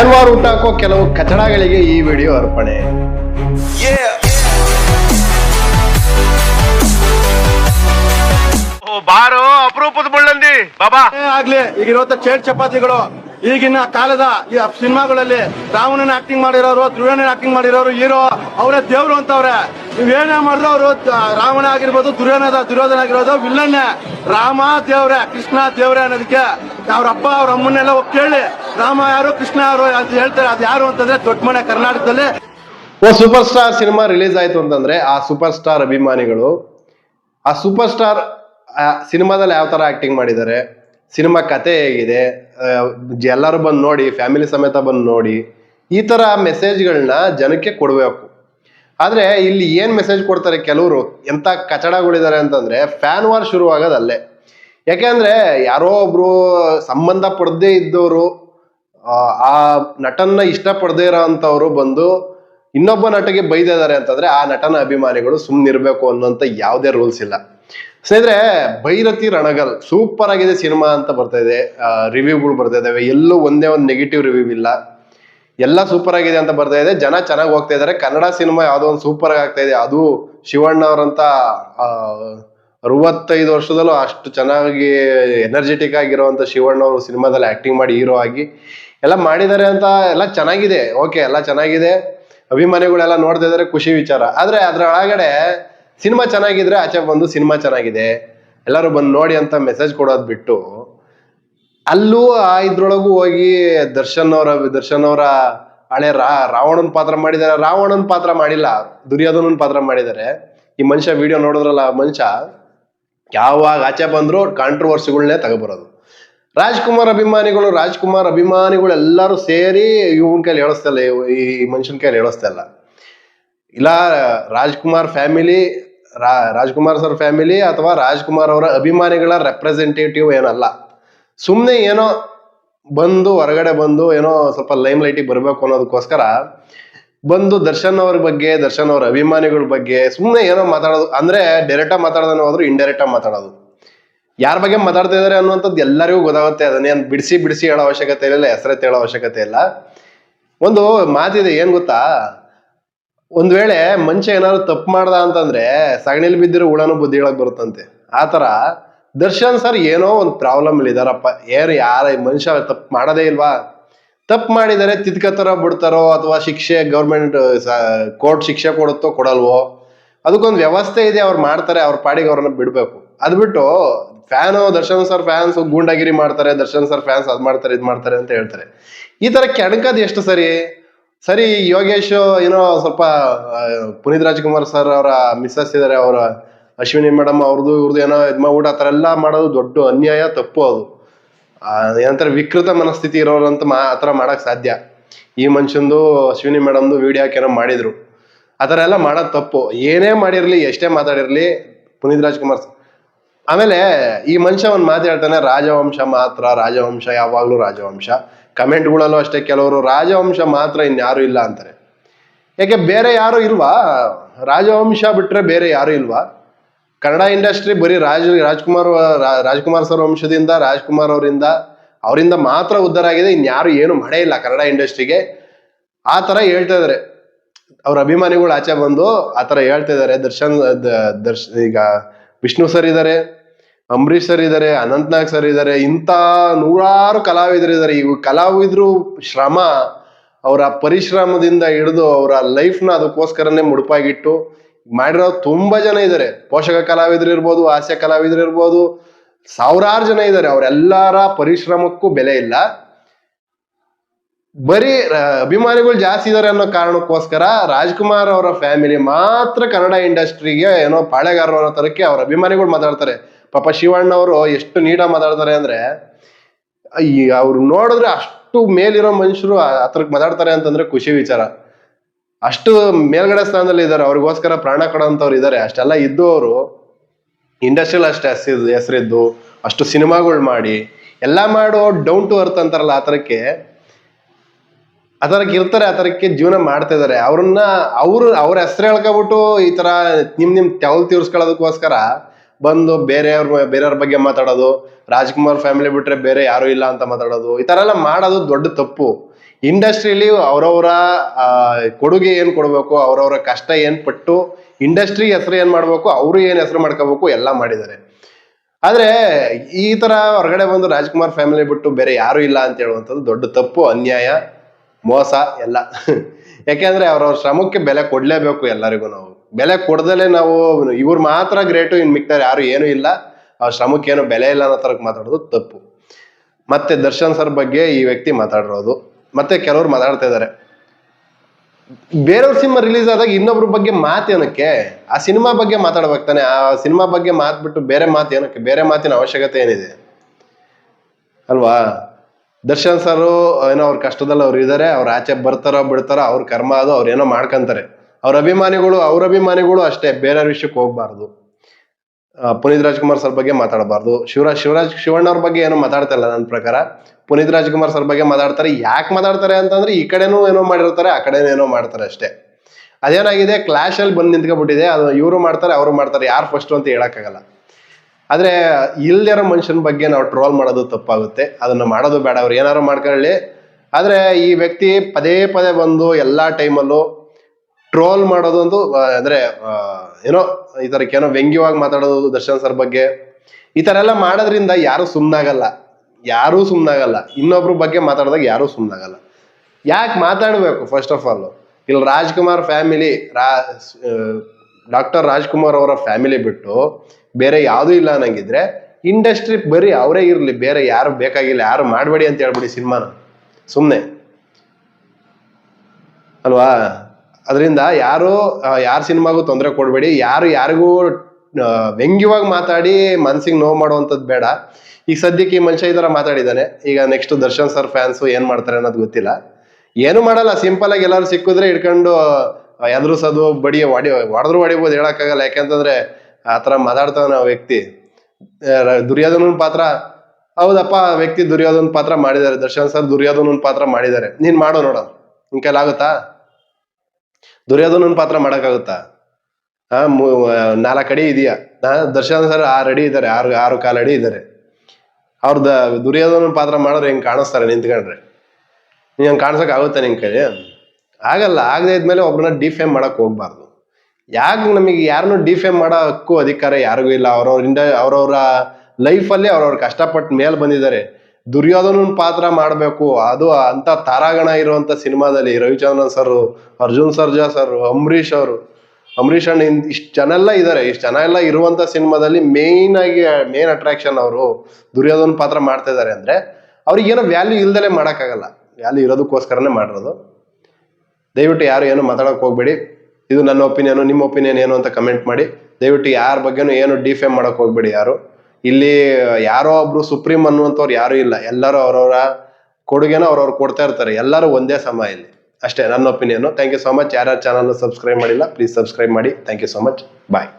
Fan war ಹುಟ್ಟಾಕೋ ಕೆಲವು ಕಚಡಗಳಿಗೆ ಈ video ಅರ್ಪಣೆ ಓ ಬಾರೋ ಅಪರೂಪದ ಮುಳ್ಳಂದಿ ಬಾಬಾ ಏನೇ ಆಗ್ಲಿ ಈಗಿರುವಂತ ಚೇಟ್ ಚಪಾತಿಗಳು ಈಗಿನ ಕಾಲದ ಈ ಸಿನಿಮಾಗಳಲ್ಲಿ ರಾವಣನ ಆಕ್ಟಿಂಗ್ ಮಾಡಿರೋರು, ಧ್ರುವನ ಆಕ್ಟಿಂಗ್ ಮಾಡಿರೋರು, ಹೀರೋ ಅವರೇ ದೇವ್ರು ಅಂತವ್ರೆ. ನೀವೇನೇ ಮಾಡಿದ್ರು ಅವರು ರಾವಣ ಆಗಿರ್ಬೋದು ದುರ್ಯೋಧನ ದುರ್ಯೋಧನ ಆಗಿರೋದು ವಿಲ್ಲನ್ನೇ ರಾಮ ದೇವ್ರೆ, ಕೃಷ್ಣ ದೇವ್ರೆ ಅನ್ನೋದಕ್ಕೆ ಅವ್ರ ಅಪ್ಪ, ಅವ್ರ ಅಮ್ಮನ್ನೆಲ್ಲ ಹೋಗಿ ಕೇಳಿ, ರಾಮ ಯಾರು, ಕೃಷ್ಣ ಯಾರು ಅಂತ ಹೇಳ್ತಾರೆ. ಅದು ಯಾರು ಅಂತಂದ್ರೆ ದೊಡ್ಡ ಮನೆ ಕರ್ನಾಟಕದಲ್ಲಿ. Oh superstar cinema release ಆಯ್ತು ಅಂತಂದ್ರೆ ಆ ಸೂಪರ್ ಸ್ಟಾರ್ ಅಭಿಮಾನಿಗಳು. ಆ ಸೂಪರ್ ಸ್ಟಾರ್ ಸಿನಿಮಾದಲ್ಲಿ ಯಾವ ತರ ಆಕ್ಟಿಂಗ್ ಮಾಡಿದ್ದಾರೆ? ಸಿನಿಮಾ ಕತೆ ಹೇಗಿದೆ ಎಲ್ಲರೂ ಬಂದು ನೋಡಿ ಫ್ಯಾಮಿಲಿ ಸಮೇತ ಬಂದು ನೋಡಿ ಈ ತರ ಮೆಸೇಜ್ಗಳನ್ನ ಜನಕ್ಕೆ ಕೊಡಬೇಕು. ಆದರೆ ಇಲ್ಲಿ ಏನು ಮೆಸೇಜ್ ಕೊಡ್ತಾರೆ ಕೆಲವರು ಎಂಥ ಕಚಡಗಳಿದ್ದಾರೆ ಅಂತಂದ್ರೆ ಫ್ಯಾನ್ ವಾರ್ ಶುರು ಆಗೋದು ಅಲ್ಲೇ. ಯಾಕೆಂದ್ರೆ ಯಾರೋ ಒಬ್ರು ಸಂಬಂಧ ಪಡ್ದೇ ಇದ್ದವರು ಆ, ನಟನ ಇಷ್ಟಪಡದೇ ಇರೋ ಅಂತವ್ರು ಬಂದು ಇನ್ನೊಬ್ಬ ನಟಗೆ ಬೈದಿದ್ದಾರೆ ಅಂತಂದ್ರೆ ಆ ನಟನ ಅಭಿಮಾನಿಗಳು ಸುಮ್ಮನಿರಬೇಕು ಅನ್ನೋಂತ ಯಾವುದೇ ರೂಲ್ಸ್ ಇಲ್ಲ. ಸ್ನೇಹಿತರೆ, ಭೈರತಿ ರಣಗಲ್ ಸೂಪರ್ ಆಗಿದೆ ಸಿನಿಮಾ ಅಂತ ಬರ್ತಾ ಇದೆ. ರಿವ್ಯೂಗಳು ಬರ್ತಾ ಇದಾವೆ. ಎಲ್ಲೂ ಒಂದೇ ಒಂದು ನೆಗೆಟಿವ್ ರಿವ್ಯೂ ಇಲ್ಲ. ಎಲ್ಲ ಸೂಪರ್ ಆಗಿದೆ ಅಂತ ಬರ್ತಾ ಇದೆ. ಜನ ಚೆನ್ನಾಗಿ ಹೋಗ್ತಾ ಇದ್ದಾರೆ ಕನ್ನಡ ಸಿನಿಮಾ ಯಾವುದೋ ಒಂದು ಸೂಪರ್ ಆಗಿ ಆಗ್ತಾ ಇದೆ. ಅದು ಶಿವಣ್ಣ ಅವರಂತ ಅರವತ್ತೈದು ವರ್ಷದಲ್ಲೂ ಅಷ್ಟು ಚೆನ್ನಾಗಿ ಎನರ್ಜೆಟಿಕ್ ಆಗಿರುವಂತ ಶಿವಣ್ಣ ಅವರು ಸಿನಿಮಾದಲ್ಲಿ ಆಕ್ಟಿಂಗ್ ಮಾಡಿ ಹೀರೋ ಆಗಿ ಎಲ್ಲ ಮಾಡಿದ್ದಾರೆ ಅಂತ ಎಲ್ಲ ಚೆನ್ನಾಗಿದೆ. ಓಕೆ ಎಲ್ಲ ಚೆನ್ನಾಗಿದೆ. ಅಭಿಮಾನಿಗಳೆಲ್ಲ ನೋಡ್ತಾ ಇದ್ದಾರೆ ಖುಷಿ ವಿಚಾರ. ಆದ್ರೆ ಅದ್ರ ಒಳಗಡೆ ಸಿನಿಮಾ ಚೆನ್ನಾಗಿದ್ರೆ ಆಚೆ ಬಂದು ಸಿನಿಮಾ ಚೆನ್ನಾಗಿದೆ. ಎಲ್ಲರೂ ಬಂದು ನೋಡಿ ಅಂತ ಮೆಸೇಜ್ ಕೊಡೋದು ಬಿಟ್ಟು, ಅಲ್ಲೂ ಆ ಇದ್ರೊಳಗೂ ಹೋಗಿ ದರ್ಶನ್ ಅವರ ದರ್ಶನ್ ಅವರ ಹಳೆ ರಾ, ರಾವಣನ ಪಾತ್ರ ಮಾಡಿದ್ದಾರೆ ರಾವಣನ ಪಾತ್ರ ಮಾಡಿಲ್ಲ, ದುರ್ಯೋಧನನ್ ಪಾತ್ರ ಮಾಡಿದ್ದಾರೆ ಈ ಮನುಷ್ಯ ವಿಡಿಯೋ ನೋಡಿದ್ರಲ್ಲ ಮನುಷ್ಯ, ಯಾವಾಗ ಆಚೆ ಬಂದ್ರು ಕಾಂಟ್ರವರ್ಸಿಗಳನ್ನೇ ತಗೊಬರೋದು. ರಾಜ್ಕುಮಾರ್ ಅಭಿಮಾನಿಗಳು ರಾಜ್ಕುಮಾರ್ ಅಭಿಮಾನಿಗಳು ಎಲ್ಲರೂ ಸೇರಿ ಇವನ್ ಕೈಲಿ ಹೇಳಿಸ್ತಾ ಇಲ್ಲ ಇವ್- ಈ ಮನುಷ್ಯನ ಕೈಲಿ ಹೇಳಿಸ್ತಾ ಇಲ್ಲ. ಇಲ್ಲ, Rajkumar family Rajkumar sir family ಅಥವಾ ರಾಜ್ಕುಮಾರ್ ಅವರ ಅಭಿಮಾನಿಗಳ ರೆಪ್ರೆಸೆಂಟೇಟಿವ್ ಏನಲ್ಲ. ಸುಮ್ಮನೆ ಏನೋ ಬಂದು, ಹೊರಗಡೆ ಬಂದು ಏನೋ ಸ್ವಲ್ಪ ಲೈಮ್ ಲೈಟಿಗೆ ಬರಬೇಕು ಅನ್ನೋದಕ್ಕೋಸ್ಕರ ಬಂದು ದರ್ಶನ್ ಅವ್ರ ಬಗ್ಗೆ, ದರ್ಶನ್ ಅವ್ರ ಅಭಿಮಾನಿಗಳ ಬಗ್ಗೆ ಸುಮ್ಮನೆ ಏನೋ ಮಾತಾಡೋದು. ಅಂದ್ರೆ ಡೈರೆಕ್ಟಾಗಿ ಮಾತಾಡೋದನ್ನ ಹೋದ್ರು ಇಂಡೈರೆಕ್ಟ್ ಆಗಿ ಮಾತಾಡೋದು. ಯಾರ ಬಗ್ಗೆ ಮಾತಾಡ್ತಾ ಇದಾರೆ ಅನ್ನುವಂಥದ್ದು ಎಲ್ಲರಿಗೂ ಗೊತ್ತಾಗುತ್ತೆ. ಅದನ್ನೇನು ಬಿಡಿಸಿ ಬಿಡಿಸಿ ಹೇಳೋ ಅವಶ್ಯಕತೆ ಇಲ್ಲ ಹೆಸರತ್ತೆ ಹೇಳೋ ಅವಶ್ಯಕತೆ ಇಲ್ಲ. ಒಂದು ಮಾತಿದೆ, ಏನು ಗೊತ್ತಾ? ಒಂದ್ ವೇಳೆ ಮನುಷ್ಯ ಏನಾದ್ರು ತಪ್ಪು ಮಾಡ್ದ ಅಂತಂದ್ರೆ ಸಗಣಿಲಿ ಬಿದ್ದಿರೋ ಹುಳನು ಬುದ್ಧಿ ಹೇಳಕ್ ಬರುತ್ತಂತೆ. ಆತರ ದರ್ಶನ್ ಸರ್ ಏನೋ ಒಂದು ಪ್ರಾಬ್ಲಮ್ ಇದಾರಪ್ಪ. ಏನು ಯಾರ ಮನುಷ್ಯ ತಪ್ಪು ಮಾಡೋದೇ ಇಲ್ವಾ? ತಪ್ಪು ಮಾಡಿದರೆ ತಿದ್ಕತ್ತರ ಬಿಡ್ತಾರೋ ಅಥವಾ ಶಿಕ್ಷೆ ಗೌರ್ಮೆಂಟ್ ಕೋರ್ಟ್ ಶಿಕ್ಷೆ ಕೊಡುತ್ತೋ ಕೊಡಲ್ವೋ? ಅದಕ್ಕೊಂದು ವ್ಯವಸ್ಥೆ ಇದೆ ಅವ್ರು ಮಾಡ್ತಾರೆ, ಅವ್ರ ಪಾಡಿಗೆ ಅವ್ರನ್ನ ಬಿಡ್ಬೇಕು. ಅದ್ ಬಿಟ್ಟು ಫ್ಯಾನು, ದರ್ಶನ್ ಸರ್ ಫ್ಯಾನ್ಸ್ ಗೂಂಡಾಗಿರಿ ಮಾಡ್ತಾರೆ, ದರ್ಶನ್ ಸರ್ ಫ್ಯಾನ್ಸ್ ಅದ್ ಮಾಡ್ತಾರೆ, ಇದ್ ಮಾಡ್ತಾರೆ ಅಂತ ಹೇಳ್ತಾರೆ. ಈ ತರ ಕೆಣಕದ್ ಎಷ್ಟು ಸರಿ? ಸರಿ, ಯೋಗೇಶ್, ಏನೋ ಸ್ವಲ್ಪ ಪುನೀತ್ ರಾಜ್ಕುಮಾರ್ ಸರ್ ಅವರ ಮಿಸ್ಸಸ್ ಇದಾರೆ, ಅವರ ಅಶ್ವಿನಿ ಮೇಡಮ್ ಅವ್ರದ್ದು, ಇವ್ರದ್ದು ಏನೋ ಇದ್ ಮಾಡ್ಬಿಟ್ಟು ಆ ಥರ ಎಲ್ಲ ಮಾಡೋದು ದೊಡ್ಡ ಅನ್ಯಾಯ, ತಪ್ಪು ಅದು. ಏನಂತಾರೆ, ವಿಕೃತ ಮನಸ್ಥಿತಿ ಇರೋರಂತ ಮಾ ಆ ಥರ ಮಾಡೋಕ್ಕೆ ಸಾಧ್ಯ. ಈ ಮನುಷ್ಯಂದು, ಅಶ್ವಿನಿ ಮೇಡಮ್ದು ವಿಡಿಯೋ ಏನೋ ಮಾಡಿದ್ರು. ಆ ಥರ ಎಲ್ಲ ಮಾಡೋದು ತಪ್ಪು. ಏನೇ ಮಾಡಿರಲಿ, ಎಷ್ಟೇ ಮಾತಾಡಿರಲಿ, ಪುನೀತ್ ರಾಜ್ಕುಮಾರ್ ಆಮೇಲೆ ಈ ಮನುಷ್ಯ ಒಂದು ಮಾತು ಹೇಳ್ತಾನೆ, ರಾಜವಂಶ ಮಾತ್ರ, ರಾಜವಂಶ, ಯಾವಾಗಲೂ ರಾಜವಂಶ. ಕಮೆಂಟ್ಗಳಲ್ಲೂ ಅಷ್ಟೇ ಕೆಲವರು, ರಾಜವಂಶ ಮಾತ್ರ ಇನ್ಯಾರು ಇಲ್ಲ ಅಂತಾರೆ. ಯಾಕೆ ಬೇರೆ ಯಾರು ಇಲ್ವಾ? ರಾಜವಂಶ ಬಿಟ್ಟರೆ ಬೇರೆ ಯಾರು ಇಲ್ವಾ? ಕನ್ನಡ ಇಂಡಸ್ಟ್ರಿ ಬರೀ ರಾಜ್, ರಾಜ್ಕುಮಾರ್ ರಾಜ್ಕುಮಾರ್ ಸರ್ ವಂಶದಿಂದ, ರಾಜ್ಕುಮಾರ್ ಅವರಿಂದ ಅವರಿಂದ ಮಾತ್ರ ಉದ್ಧಾರ ಆಗಿದೆ, ಇನ್ಯಾರು ಏನು ಮಳೆ ಇಲ್ಲ ಕನ್ನಡ ಇಂಡಸ್ಟ್ರಿಗೆ. ಆ ತರ ಹೇಳ್ತಾ ಇದಾರೆ ಅವ್ರ ಅಭಿಮಾನಿಗಳು ಆಚೆ ಬಂದು ಆ ತರ ಹೇಳ್ತಾ ಇದಾರೆ ದರ್ಶನ್ ದರ್ಶ್, ಈಗ ವಿಷ್ಣು ಸರ್ ಇದಾರೆ ಅಂಬರೀಶ್ ಸರ್ ಇದಾರೆ, ಅನಂತ್ನಾಗ್ ಸರ್ ಇದ್ದಾರೆ ಇಂಥ ನೂರಾರು ಕಲಾವಿದರು ಇದ್ದಾರೆ ಇವು ಕಲಾವಿದ್ರು ಶ್ರಮ, ಅವರ ಪರಿಶ್ರಮದಿಂದ ಹಿಡಿದು ಅವರ ಲೈಫ್ನ ಅದಕ್ಕೋಸ್ಕರನೇ ಮುಡುಪಾಗಿಟ್ಟು ಮಾಡಿರೋ ತುಂಬಾ ಜನ ಇದ್ದಾರೆ ಪೋಷಕ ಕಲಾವಿದರು ಇರ್ಬೋದು, ಹಾಸ್ಯ ಕಲಾವಿದರು ಇರ್ಬೋದು, ಸಾವಿರಾರು ಜನ ಇದ್ದಾರೆ ಅವರೆಲ್ಲರ ಪರಿಶ್ರಮಕ್ಕೂ ಬೆಲೆ ಇಲ್ಲ. ಬರೀ ಅಭಿಮಾನಿಗಳು ಜಾಸ್ತಿ ಇದಾರೆ ಅನ್ನೋ ಕಾರಣಕ್ಕೋಸ್ಕರ ರಾಜ್ಕುಮಾರ್ ಅವರ ಫ್ಯಾಮಿಲಿ ಮಾತ್ರ ಕನ್ನಡ ಇಂಡಸ್ಟ್ರಿಗೆ ಏನೋ ಪಾಳೆಗಾರರು ಅನ್ನೋ ತರಕ್ಕೆ ಅವ್ರ ಅಭಿಮಾನಿಗಳು ಮಾತಾಡ್ತಾರೆ. ಪಾಪ ಶಿವಣ್ಣ ಅವರು ಎಷ್ಟು ನೀಟಾಗಿ ಮಾತಾಡ್ತಾರೆ ಅಂದ್ರೆ ಅವ್ರು ನೋಡಿದ್ರೆ ಅಷ್ಟು ಮೇಲಿರೋ ಮನುಷ್ಯರು ಥರಕ್ಕೆ ಮಾತಾಡ್ತಾರೆ ಅಂತಂದ್ರೆ ಖುಷಿ ವಿಚಾರ. ಅಷ್ಟು ಮೇಲ್ಗಡೆ ಸ್ಥಾನದಲ್ಲಿ ಇದ್ದಾರೆ, ಅವ್ರಿಗೋಸ್ಕರ ಪ್ರಾಣ ಕೊಡೋಂಥವ್ರು ಇದ್ದಾರೆ. ಅಷ್ಟೆಲ್ಲ ಇದ್ದು ಅವರು ಇಂಡಸ್ಟ್ರಿಯಲ್ ಅಷ್ಟೇ ಹೆಸರು ಹೆಸರಿದ್ದು, ಅಷ್ಟು ಸಿನಿಮಾಗಳು ಮಾಡಿ, ಎಲ್ಲ ಮಾಡೋ ಡೌನ್ ಟು ಅರ್ತ್ ಅಂತಾರಲ್ಲ ಆ ಥರಕ್ಕೆ ಆ ಥರಕ್ಕೆ ಇರ್ತಾರೆ, ಆ ಥರಕ್ಕೆ ಜೀವನ ಮಾಡ್ತಾ ಇದ್ದಾರೆ. ಅವ್ರನ್ನ ಅವ್ರು ಅವ್ರ ಹೆಸರು ಹೇಳ್ಕೊಬಿಟ್ಟು ಈ ತರ ನಿಮ್ ನಿಮ್ ತೆವಲ್ ತೀರ್ಸ್ಕೊಳ್ಳೋದಕ್ಕೋಸ್ಕರ ಬಂದು ಬೇರೆಯವ್ರ ಬೇರೆಯವ್ರ ಬಗ್ಗೆ ಮಾತಾಡೋದು, ರಾಜ್ಕುಮಾರ್ ಫ್ಯಾಮಿಲಿ ಬಿಟ್ರೆ ಬೇರೆ ಯಾರು ಇಲ್ಲ ಅಂತ ಮಾತಾಡೋದು, ಈ ತರ ಎಲ್ಲ ಮಾಡೋದು ದೊಡ್ಡ ತಪ್ಪು. ಇಂಡಸ್ಟ್ರಿಲಿ ಅವರವರ ಕೊಡುಗೆ ಏನ್ ಕೊಡಬೇಕು, ಅವರವರ ಕಷ್ಟ ಏನ್ ಪಟ್ಟು ಇಂಡಸ್ಟ್ರಿ ಹೆಸರು ಏನ್ ಮಾಡ್ಬೇಕು, ಅವರು ಏನ್ ಹೆಸರು ಮಾಡ್ಕೋಬೇಕು ಎಲ್ಲ ಮಾಡಿದ್ದಾರೆ. ಆದ್ರೆ ಈ ತರ ಹೊರಗಡೆ ಬಂದು ರಾಜ್ಕುಮಾರ್ ಫ್ಯಾಮಿಲಿ ಬಿಟ್ಟು ಬೇರೆ ಯಾರು ಇಲ್ಲ ಅಂತ ಹೇಳುವಂಥದ್ದು ದೊಡ್ಡ ತಪ್ಪು, ಅನ್ಯಾಯ, ಮೋಸ ಎಲ್ಲ. ಯಾಕೆಂದ್ರೆ ಅವ್ರವ್ರ ಶ್ರಮಕ್ಕೆ ಬೆಲೆ ಕೊಡ್ಲೇಬೇಕು ಎಲ್ಲರಿಗೂ ನಾವು. ಬೆಲೆ ಕೊಡ್ದಲೆ ನಾವು ಇವ್ರು ಮಾತ್ರ ಗ್ರೇಟು ಇನ್ ಮಿಕ್ತಾರೆ, ಯಾರು ಏನೂ ಇಲ್ಲ. ಆ ಶ್ರಮಕ್ಕೆ ಏನು ಬೆಲೆ ಇಲ್ಲ ಅನ್ನೋ ತರಕ್ ಮಾತಾಡೋದು ತಪ್ಪು. ಮತ್ತೆ ದರ್ಶನ್ ಸರ್ ಬಗ್ಗೆ ಈ ವ್ಯಕ್ತಿ ಮಾತಾಡಿರೋದು. ಮತ್ತೆ ಕೆಲವ್ರು ಮಾತಾಡ್ತಾ ಇದ್ದಾರೆ. ಬೇರೆಯವ್ರ ಸಿನಿಮಾ ರಿಲೀಸ್ ಆದಾಗ ಇನ್ನೊಬ್ರ ಬಗ್ಗೆ ಮಾತೇನಕ್ಕೆ ಆ ಸಿನಿಮಾ ಬಗ್ಗೆ ಮಾತಾಡ್ಬೇಕು ತಾನೆ. ಆ ಸಿನಿಮಾ ಬಗ್ಗೆ ಮಾತ್ಬಿಟ್ಟು ಬೇರೆ ಮಾತು ಏನಕ್ಕೆ? ಬೇರೆ ಮಾತಿನ ಅವಶ್ಯಕತೆ ಏನಿದೆ? ಅಲ್ವಾ? ದರ್ಶನ್ ಸರ್ ಏನೋ ಅವ್ರ ಕಷ್ಟದಲ್ಲಿ ಅವ್ರು ಇದಾರೆ, ಅವ್ರು ಆಚೆ ಬರ್ತಾರೋ ಬಿಡ್ತಾರೋ ಅವ್ರ ಕರ್ಮ ಅದು ಅವ್ರು ಏನೋ ಮಾಡ್ಕೊಂತಾರೆ. ಅವ್ರ ಅಭಿಮಾನಿಗಳು ಅವ್ರ ಅಭಿಮಾನಿಗಳು ಅಷ್ಟೇ, ಬೇರೆಯವ್ರ ವಿಷಯಕ್ಕೆ ಹೋಗ್ಬಾರ್ದು. ಪುನೀತ್ ರಾಜ್ಕುಮಾರ್ ಸರ್ ಬಗ್ಗೆ ಮಾತಾಡಬಾರ್ದು. ಶಿವರಾಜ್ ಶಿವರಾಜ್ ಶಿವಣ್ಣವ್ರ ಬಗ್ಗೆ ಏನೋ ಮಾತಾಡ್ತಾ ಇಲ್ಲ ನನ್ನ ಪ್ರಕಾರ. ಪುನೀತ್ ರಾಜ್ಕುಮಾರ್ ಸರ್ ಬಗ್ಗೆ ಮಾತಾಡ್ತಾರೆ. ಯಾಕೆ ಮಾತಾಡ್ತಾರೆ ಅಂತಂದ್ರೆ, ಈ ಕಡೆನೂ ಏನೋ ಮಾಡಿರ್ತಾರೆ, ಆ ಕಡೆನೂ ಏನೋ ಮಾಡ್ತಾರೆ ಅಷ್ಟೇ. ಅದೇನಾಗಿದೆ ಕ್ಲಾಶ್ ಅಲ್ಲಿ ಬಂದು ನಿಂತ್ಕೊಬಿಟ್ಟಿದೆ ಅದು ಇವರು ಮಾಡ್ತಾರೆ, ಅವರು ಮಾಡ್ತಾರೆ, ಯಾರು ಫಸ್ಟ್ ಅಂತ ಹೇಳಕ್ಕಾಗಲ್ಲ. ಆದ್ರೆ, ಇಲ್ದಿರೋ ಮನುಷ್ಯನ ಬಗ್ಗೆ ನಾವು ಟ್ರೋಲ್ ಮಾಡೋದು ತಪ್ಪಾಗುತ್ತೆ. ಅದನ್ನು ಮಾಡೋದು ಬೇಡ. ಅವ್ರು ಏನಾರು ಮಾಡ್ಕೊಳ್ಳಿ. ಆದ್ರೆ, ಈ ವ್ಯಕ್ತಿ ಪದೇ ಪದೇ ಬಂದು ಎಲ್ಲಾ ಟೈಮಲ್ಲೂ ಟ್ರೋಲ್ ಮಾಡೋದೊಂದು ಅಂದ್ರೆ ಏನೋ ಈ ತರಕ್ಕೆ ಏನೋ ವ್ಯಂಗ್ಯವಾಗಿ ಮಾತಾಡೋದು ದರ್ಶನ್ ಸರ್ ಬಗ್ಗೆ. ಈ ತರ ಎಲ್ಲ ಮಾಡೋದ್ರಿಂದ ಯಾರು ಸುಮ್ನಾಗಲ್ಲ. ಯಾರೂ ಸುಮ್ನಾಗಲ್ಲ. ಇನ್ನೊಬ್ರ ಬಗ್ಗೆ ಮಾತಾಡಿದಾಗ ಯಾರೂ ಸುಮ್ನಾಗಲ್ಲ. ಯಾಕೆ ಮಾತಾಡಬೇಕು ಫಸ್ಟ್ ಆಫ್ ಆಲ್ ಇಲ್ಲಿ ರಾಜ್ಕುಮಾರ್ ಫ್ಯಾಮಿಲಿ ರಾ ಡಾಕ್ಟರ್ ರಾಜ್ಕುಮಾರ್ ಅವರ ಫ್ಯಾಮಿಲಿ ಬಿಟ್ಟು ಬೇರೆ ಯಾವುದೂ ಇಲ್ಲ ಅನ್ನಂಗಿದ್ರೆ ಇಂಡಸ್ಟ್ರಿ ಬರೀ ಅವರೇ ಇರಲಿ, ಬೇರೆ ಯಾರು ಬೇಕಾಗಿಲ್ಲ, ಯಾರು ಮಾಡಬೇಡಿ ಅಂತ ಹೇಳ್ಬಿಡಿ ಸಿನಿಮಾನ. ಸುಮ್ಮನೆ ಅಲ್ವಾ? ಅದರಿಂದ ಯಾರು ಯಾರ ಸಿನಿಮಾಗೂ ತೊಂದರೆ ಕೊಡಬೇಡಿ ಯಾರು ಯಾರಿಗೂ ವ್ಯಂಗ್ಯವಾಗಿ ಮಾತಾಡಿ ಮನ್ಸಿಗೆ ನೋವು ಮಾಡುವಂಥದ್ದು ಬೇಡ. ಈಗ ಸದ್ಯಕ್ಕೆ ಈ ಮನುಷ್ಯ ಈ ಥರ ಮಾತಾಡಿದ್ದಾನೆ. ಈಗ ನೆಕ್ಸ್ಟ್ ದರ್ಶನ್ ಸರ್ ಫ್ಯಾನ್ಸು ಏನು ಮಾಡ್ತಾರೆ ಅನ್ನೋದು ಗೊತ್ತಿಲ್ಲ. ಏನು ಮಾಡಲ್ಲ ಸಿಂಪಲ್ ಆಗಿ ಎಲ್ಲರೂ ಸಿಕ್ಕಿದ್ರೆ ಇಟ್ಕೊಂಡು ಆ, ಎದುರಿಸೋದು ಬಡಿ ಹೊಡಿ ಹೊಡೆದ್ರು ಹೊಡಿಬೋದು ಹೇಳೋಕ್ಕಾಗಲ್ಲ. ಯಾಕೆಂತಂದ್ರೆ ಆ ಥರ ಮಾತಾಡ್ತಾನೆ ವ್ಯಕ್ತಿ. ದುರ್ಯೋಧನ ಪಾತ್ರ ಹೌದಪ್ಪ ಆ ವ್ಯಕ್ತಿ ದುರ್ಯೋಧನ ಪಾತ್ರ ಮಾಡಿದ್ದಾರೆ. ದರ್ಶನ್ ಸರ್ ದುರ್ಯೋಧನ ಪಾತ್ರ ಮಾಡಿದ್ದಾರೆ. ನೀನು ಮಾಡೋ ನೋಡೋ ನಿನ್ ಕೈಲಾಗುತ್ತಾ ದುರ್ಯೋಧನನ ಪಾತ್ರ ಮಾಡೋಕ್ಕಾಗುತ್ತಾ? ಆ ನಾಲ್ಕು ಅಡಿ ಇದೆಯಾ? ದರ್ಶನ ಸರ್ ಆರು ಅಡಿ ಇದ್ದಾರೆ, ಆರು ಆರು ಕಾಲು ಅಡಿ ಇದ್ದಾರೆ. ಅವ್ರದ ದುರ್ಯೋಧನನ ಪಾತ್ರ ಮಾಡಿದ್ರೆ ಹೆಂಗೆ ಕಾಣಿಸ್ತಾರೆ ನಿಂತ್ಕೊಂಡ್ರೆ? ನೀವು ಹಂಗೆ ಕಾಣಿಸೋಕೆ ಆಗುತ್ತೆ ನಿನ್ ಕೈ ಆಗಲ್ಲ, ಆಗದೆ ಇದ್ಮೇಲೆ ಒಬ್ಬರನ್ನ ಡಿಫೇಮ್ ಮಾಡಕ್ ಹೋಗ್ಬಾರ್ದು. ಯಾಕೆ ನಮಗೆ ಯಾರನ್ನು ಡಿಫೇಮ್ ಹಕ್ಕು ಅಧಿಕಾರ ಯಾರಿಗೂ ಇಲ್ಲ. ಅವ್ರವ್ರ ಇಂಡ ಅವ್ರವ್ರ ಲೈಫಲ್ಲಿ ಅವ್ರವ್ರ ಕಷ್ಟಪಟ್ಟು ಮೇಲೆ ಬಂದಿದ್ದಾರೆ. ದುರ್ಯೋಧನನ ಪಾತ್ರ ಮಾಡಬೇಕು. ಅದು ಅಂತ ತಾರಾಗಣ ಇರುವಂತ ಸಿನಿಮಾದಲ್ಲಿ ರವಿಚಂದ್ರನ್ ಸರ್ ಅರ್ಜುನ್ ಸರ್ಜಾ ಸರ್ ಅಂಬರೀಷ್ ಅವರು. ಅಂಬರೀಷ್ ಅಣ್ಣ ಇಷ್ಟು ಜನ ಎಲ್ಲ ಇದ್ದಾರೆ ಇಷ್ಟು ಜನ ಎಲ್ಲ ಇರುವಂತ ಸಿನಿಮಾದಲ್ಲಿ ಮೇನ್ ಆಗಿ ಮೇನ್ ಅಟ್ರಾಕ್ಷನ್ ಅವರು ದುರ್ಯೋಧನ ಪಾತ್ರ ಮಾಡ್ತಾ ಇದ್ದಾರೆ ಅಂದ್ರೆ ಅವ್ರಿಗೇನೋ ವ್ಯಾಲ್ಯೂ ಇಲ್ದಲೆ ಮಾಡೋಕ್ಕಾಗಲ್ಲ. ವ್ಯಾಲ್ಯೂ ಇರೋದಕ್ಕೋಸ್ಕರನೇ ಮಾಡಿರೋದು. ದಯವಿಟ್ಟು ಯಾರು ಏನು ಮಾತಾಡೋಕೆ ಹೋಗ್ಬೇಡಿ. ಇದು ನನ್ನ ಒಪಿನಿಯನು ನಿಮ್ಮ ಒಪಿನಿಯನ್ ಏನು ಅಂತ ಕಮೆಂಟ್ ಮಾಡಿ. ದಯವಿಟ್ಟು ಯಾರ ಬಗ್ಗೆನೂ ಏನು ಡಿಫೇಮ್ ಮಾಡೋಕೆ ಹೋಗ್ಬೇಡಿ ಯಾರು. ಇಲ್ಲಿ ಯಾರೋ ಒಬ್ರು ಸುಪ್ರೀಂ ಅನ್ನುವಂಥವ್ರು ಯಾರು ಇಲ್ಲ. ಎಲ್ಲರೂ ಅವರವರ ಕೊಡುಗೆನ ಅವ್ರವ್ರು ಕೊಡ್ತಾ ಇರ್ತಾರೆ. ಎಲ್ಲರೂ ಒಂದೇ ಸಮ ಇಲ್ಲಿ. ಅಷ್ಟೇ ನನ್ನ opinion. Thank you so much ಯಾರ್ಯಾರು ಚಾನಲ್ ಸಬ್ಸ್ಕ್ರೈಬ್ ಮಾಡಿಲ್ಲ ಪ್ಲೀಸ್ ಸಬ್ಸ್ಕ್ರೈಬ್ ಮಾಡಿ. Thank you so much bye.